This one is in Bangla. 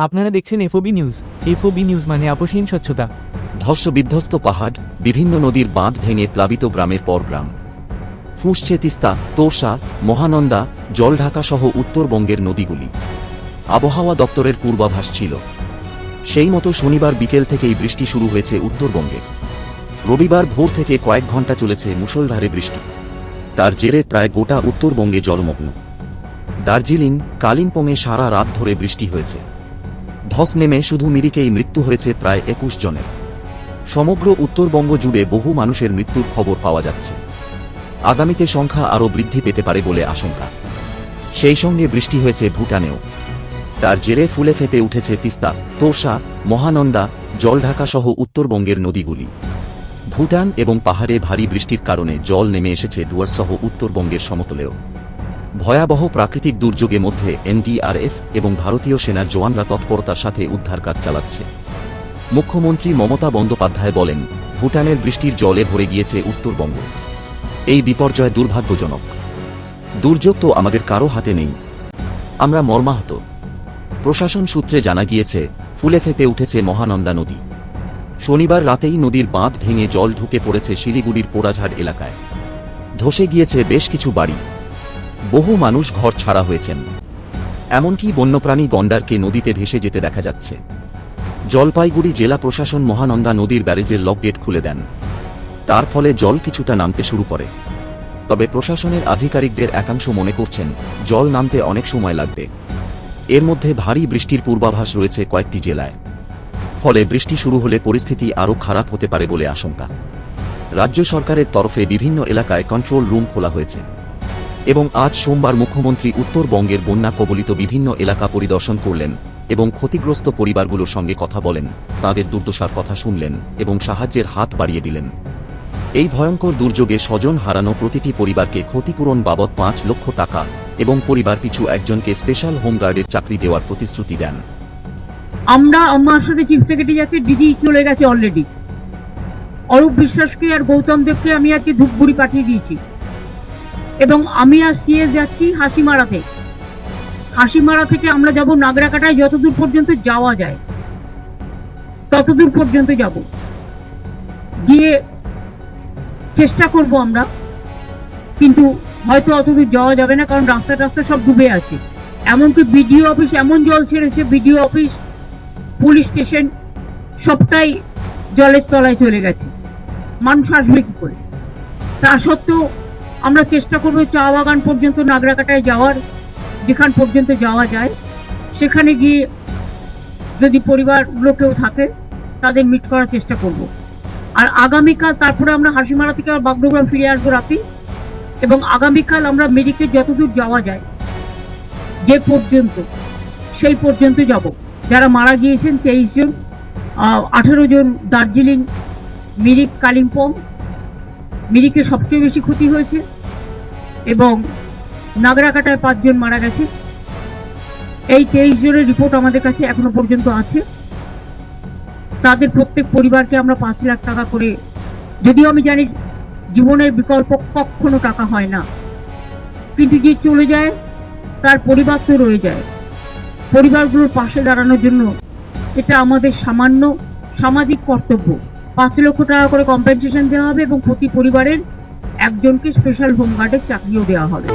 আপনারা দেখছেন এফওবি নিউজ। এফওবি নিউজ মানে আপসহীন স্বচ্ছতা। ধস বিধ্বস্ত পাহাড়, বিভিন্ন নদীর বাঁধ ভেঙে প্লাবিত গ্রামের পর গ্রাম। ফুঁসছে তিস্তা, তোরসা, মহানন্দা, জলঢাকা সহ উত্তরবঙ্গের নদীগুলি। আবহাওয়া দপ্তরের পূর্বাভাস ছিল। সেই মতো শনিবার বিকেল থেকেই বৃষ্টি শুরু হয়েছে উত্তরবঙ্গে। রবিবার ভোর থেকে কয়েক ঘণ্টা চলেছে মুষলধারে বৃষ্টি। তার জেরে প্রায় গোটা উত্তরবঙ্গে জলমগ্ন। দার্জিলিং, কালিম্পংয়ে সারা রাত ধরে বৃষ্টি হয়েছে। ধস নেমে শুধু মিরিকেই মৃত্যু হয়েছে প্রায় একুশ জনের। সমগ্র উত্তরবঙ্গ জুড়ে বহু মানুষের মৃত্যুর খবর পাওয়া যাচ্ছে। আগামীতে সংখ্যা আরও বৃদ্ধি পেতে পারে বলে আশঙ্কা। সেই সঙ্গে বৃষ্টি হয়েছে ভুটানেও। তার জেরে ফুলে ফেপে উঠেছে তিস্তা, তোরসা, মহানন্দা জলঢাকা সহ উত্তরবঙ্গের নদীগুলি। ভুটান এবং পাহাড়ে ভারী বৃষ্টির কারণে জল নেমে এসেছে ডুয়ারসহ উত্তরবঙ্গের সমতলেও। ভয়াবহ প্রাকৃতিক দুর্যোগের মধ্যে এনডিআরএফ এবং ভারতীয় সেনার জওয়ানরা তৎপরতার সাথে উদ্ধার কাজ চালাচ্ছে। মুখ্যমন্ত্রী মমতা বন্দ্যোপাধ্যায় বলেন, ভুটানের বৃষ্টির জলে ভরে গিয়েছে উত্তরবঙ্গ। এই বিপর্যয় দুর্ভাগ্যজনক। দুর্যোগ তো আমাদের কারও হাতে নেই। আমরা মর্মাহত। প্রশাসন সূত্রে জানা গিয়েছে, ফুলে ফেপে উঠেছে মহানন্দা নদী। শনিবার রাতেই নদীর বাঁধ ভেঙে জল ঢুকে পড়েছে শিলিগুড়ির পোড়াঝাড় এলাকায়। ধসে গিয়েছে বেশ কিছু বাড়ি। বহু মানুষ ঘর ছাড়া হয়েছেন। এমনকি বন্যপ্রাণী গন্ডারকে নদীতে ভেসে যেতে দেখা যাচ্ছে। জলপাইগুড়ি জেলা প্রশাসন মহানন্দা নদীর ব্যারেজের লক গেট খুলে দেন। তার ফলে জল কিছুটা নামতে শুরু করে। তবে প্রশাসনের আধিকারিকদের একাংশ মনে করছেন, জল নামতে অনেক সময় লাগবে। এর মধ্যে ভারী বৃষ্টির পূর্বাভাস রয়েছে কয়েকটি জেলায়। ফলে বৃষ্টি শুরু হলে পরিস্থিতি আরও খারাপ হতে পারে বলে আশঙ্কা। রাজ্য সরকারের তরফে বিভিন্ন এলাকায় কন্ট্রোল রুম খোলা হয়েছে। এবং আজ সোমবার মুখ্যমন্ত্রী উত্তরবঙ্গের বন্যা কবলিত বিভিন্ন এলাকা পরিদর্শন করলেন এবং ক্ষতিগ্রস্ত পরিবারগুলোর সঙ্গে কথা বলেন, তাদের দুর্দশার কথা শুনলেন এবং সাহায্যের হাত বাড়িয়ে দিলেন। এই ভয়ঙ্কর দুর্যোগে স্বজন হারানো প্রতিটি পরিবারকে ক্ষতিপূরণ বাবদ পাঁচ লক্ষ টাকা এবং পরিবার পিছু একজনকে স্পেশাল হোমগার্ডের চাকরি দেওয়ার প্রতিশ্রুতি দেন। আমরা আমার সাথে চিফ সেক্রেটারি যাচ্ছে ডিজি চলে গেছে অলরেডি অরূপ বিশ্বাসকে আর গৌতম দেবকে আমি আজকে ধূপগুড়ি পাঠিয়ে দিয়েছি। এবং আমি আর সিএ যাচ্ছি হাসিমারাতে হাসিমারা থেকে আমরা যাব নাগরাকাটায় যতদূর পর্যন্ত যাওয়া যায়। ততদূর পর্যন্ত যাব। গিয়ে চেষ্টা করব আমরা। কিন্তু হয়তো অতদূর যাওয়া যাবে না, কারণ রাস্তা টাস্তা সব ডুবে আছে। এমনকি বিডিও অফিস, এমন জল ছেড়েছে, বিডিও অফিস, পুলিশ স্টেশন, সবটাই জলের তলায় চলে গেছে। মানুষ আসবে কি করে? তা সত্ত্বেও আমরা চেষ্টা করব চা বাগান পর্যন্ত, নাগরাকাটায় যাওয়ার, যেখান পর্যন্ত যাওয়া যায়। সেখানে গিয়ে যদি পরিবারগুলো কেউ থাকে, তাদের মিট করার চেষ্টা করব। আর আগামীকাল, তারপরে আমরা হাসিমারা থেকে আবার বাগডোগ্রাম ফিরে আসব রাতে। এবং আগামীকাল আমরা মেডিকে যতদূর যাওয়া যায়, যে পর্যন্ত, সেই পর্যন্ত যাব। যারা মারা গিয়েছেন তেইশ জন আঠেরো জন দার্জিলিং, মিরিক, কালিম্পং মিরিকে সবচেয়ে বেশি ক্ষতি হয়েছে এবং নাগরাকাটায় পাঁচজন মারা গেছে। এই তেইশ জনের রিপোর্ট আমাদের কাছে এখনও পর্যন্ত আছে। তাদের প্রত্যেক পরিবারকে আমরা পাঁচ লাখ টাকা করে, যদিও আমি জানি জীবনের বিকল্প কখনো টাকা হয় না। কিন্তু যে চলে যায়, তার পরিবার তো রয়ে যায়। পরিবারগুলোর পাশে দাঁড়ানোর জন্য এটা আমাদের সামান্য সামাজিক কর্তব্য। পাঁচ লক্ষ টাকা করে কম্পেনসেশন দেওয়া হবে এবং প্রতি পরিবারের একজনকে স্পেশাল হোমগার্ডের চাকরিও দেওয়া হবে।